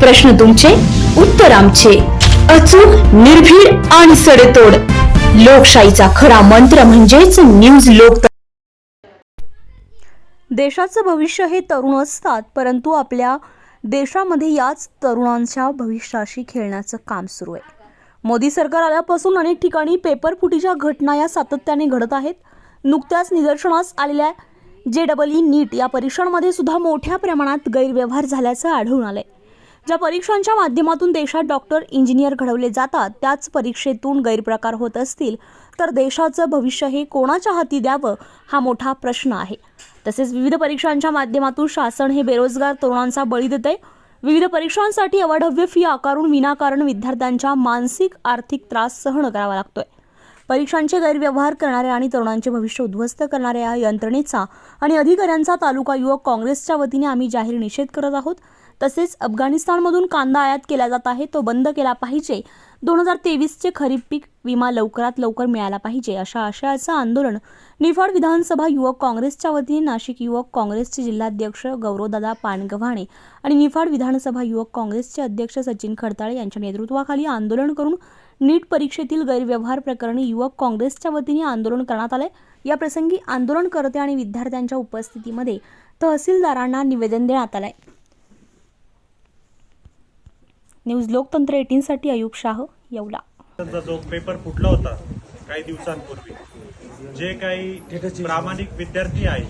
प्रश्न तुमचे उत्तर आमचे. अचूक निर्भीड आणि सडेतोड. लोकशाहीचा खरा मंत्र म्हणजेच न्यूज लोक देशाचं भविष्य हे तरुण असतात परंतु आपल्या देशामध्ये याच तरुणांच्या भविष्याशी खेळण्याचं काम सुरू आहे. मोदी सरकार आल्यापासून अनेक ठिकाणी पेपर फुटीच्या घटना या सातत्याने घडत आहेत. नुकत्याच निदर्शनास आलेल्या जे डबल ई नीट या परीक्षांमध्ये सुद्धा मोठ्या प्रमाणात गैरव्यवहार झाल्याचं आढळून आलंय. ज्या परीक्षांच्या माध्यमातून देशात डॉक्टर इंजिनियर घडवले जातात त्याच परीक्षेतून गैरप्रकार होत असतील तर देशाचं भविष्य हे कोणाच्या हाती द्यावं हा मोठा प्रश्न आहे. तसेच विविध परीक्षांच्या माध्यमातून शासन हे बेरोजगार तरुणांचा बळी देते विविध परीक्षांसाठी अवाढव्य फी आकारून विनाकारण विद्यार्थ्यांच्या मानसिक आर्थिक त्रास सहन करावा लागतोय. परीक्षांचे गैरव्यवहार करणाऱ्या आणि तरुणांचे भविष्य उद्ध्वस्त करणाऱ्या या यंत्रणेचा आणि अधिकाऱ्यांचा तालुका युवक काँग्रेसच्या वतीने आम्ही जाहीर निषेध करत आहोत. तसेच अफगाणिस्तानमधून कांदा आयात केला जात आहे तो बंद केला पाहिजे. दोन हजार तेवीसचे खरीप पीक विमा लवकरात लवकर मिळाला पाहिजे अशा आशयाचं आंदोलन निफाड विधानसभा युवक काँग्रेसच्या वतीने नाशिक युवक काँग्रेसचे जिल्हाध्यक्ष गौरवदादा पानगव्हाणे आणि निफाड विधानसभा युवक काँग्रेसचे अध्यक्ष सचिन खडताळे यांच्या नेतृत्वाखाली आंदोलन करून नीट परीक्षेतील गैरव्यवहार प्रकरणी युवक काँग्रेसच्या वतीने आंदोलन करण्यात आले या प्रसंगी आंदोलनकर्ते आणि विद्यार्थ्यांच्या उपस्थितीमध्ये तहसीलदारांना निवेदन देण्यात आलंय. न्यूज लोकतंत्र एटीनसाठी अयुब शाह येवला. त्यांचा जो पेपर फुटला होता काही दिवसांपूर्वी जे काही प्रामाणिक विद्यार्थी आहे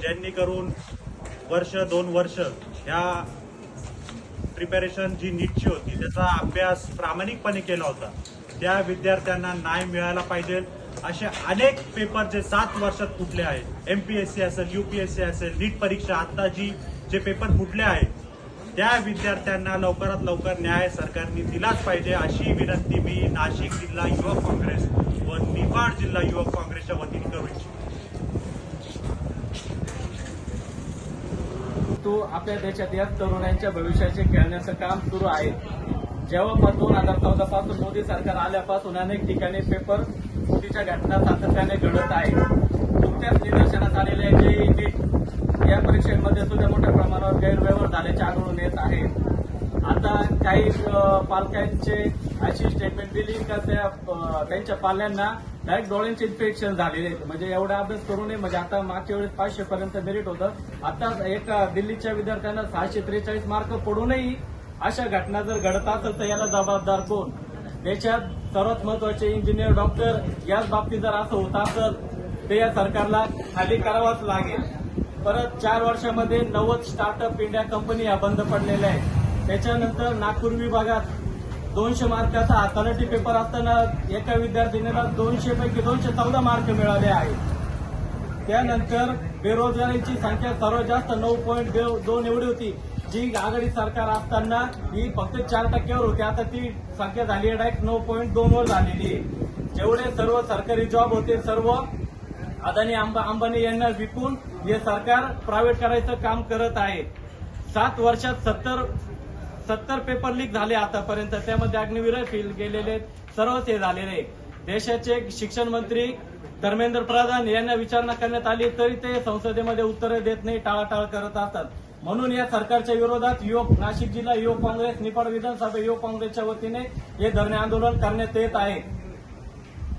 ज्यांनी करून वर्ष दोन वर्ष ह्या प्रिपॅरेशन जी नीटची होती त्याचा अभ्यास प्रामाणिकपणे केला होता त्या विद्यार्थ्यांना न्याय मिळायला पाहिजे. असे अनेक पेपर जे सात वर्षात फुटले आहेत सी असेल यू पी एस सी असेल नीट परीक्षा आता जी जे पेपर फुटले आहेत त्या विद्यार्थ्यांना लवकरात लवकर न्याय सरकारने दिलाच पाहिजे अशी विनंती मी नाशिक जिल्हा युवक काँग्रेस व निफाड जिल्हा युवक काँग्रेसच्या वतीने करू इच्छितो. तो आपल्या देशात या तरुणांच्या भविष्याचे खेळण्याचं काम सुरू आहे. जेव्हा दोन हजार चौदा पासून मोदी सरकार आल्यापासून अनेक ठिकाणी पेपर फुटीच्या घटना सातत्याने घडत आहे नुकत्याच निदर्शनात आलेल्या जे नीट या परीक्षेमध्ये सुद्धा मोठ्या प्रमाणावर गैरव्यवहार झाल्याचे आढळून येत आहे. आता काही पालकांचे अशी स्टेटमेंट दिली का त्या त्यांच्या पाल्यांना डायरेक्ट डोळ्यांचे इन्फेक्शन झालेले आहेत. म्हणजे एवढा अभ्यास करू नये. म्हणजे आता मागच्या वेळेस पाचशे पर्यंत मेरिट होतं. आता एका दिल्लीच्या विद्यार्थ्यांना सहाशे त्रेचाळीस मार्क पडूनही अशा घटना जर घडत असेल तर याला जबाबदार कोण? देशात सर्वात महत्त्वाचे इंजिनियर डॉक्टर याच बाबतीत जर असं होत असेल ते या सरकारला खाली करावाच लागेल. परत चार वर्षामध्ये नव्वद स्टार्टअप इंडिया कंपनी या बंद पडलेल्या आहेत. त्याच्यानंतर नागपूर विभागात दोनशे मार्काचा अथॉरिटी पेपर असताना एका विद्यार्थिनीला दोनशे पैकी दोनशे चौदा मार्क मिळाले आहेत. त्यानंतर बेरोजगारीची संख्या सर्वात जास्त नऊ पॉईंट दोन एवढी होती. जी आघाडी सरकार असताना ही फक्त चार टक्क्यावर होती. आता ती संख्या झाली आहे डायरेक्ट नऊ पॉईंट दोन वर झालेली आहे. जेवढे सर्व सरकारी जॉब होते सर्व अदानी अंबा अंबानी यांना विकून हे सरकार प्रायव्हेट करायचं काम करत आहे. सात वर्षात सत्तर सत्तर पेपर लीक झाले आतापर्यंत. त्यामध्ये अग्निवीर फेल गेलेले सर्वच हे झालेले आहे. देशाचे शिक्षण मंत्री धर्मेंद्र प्रधान यांना विचारणा करण्यात आली तरी ते संसदेमध्ये उत्तरे देत नाही टाळाटाळ करत असतात. म्हणून या सरकारच्या विरोधात युवक नाशिक जिल्हा युवक काँग्रेस निपाड विधानसभा युवक काँग्रेसच्या वतीने हे धरणे आंदोलन करण्यात येत आहे.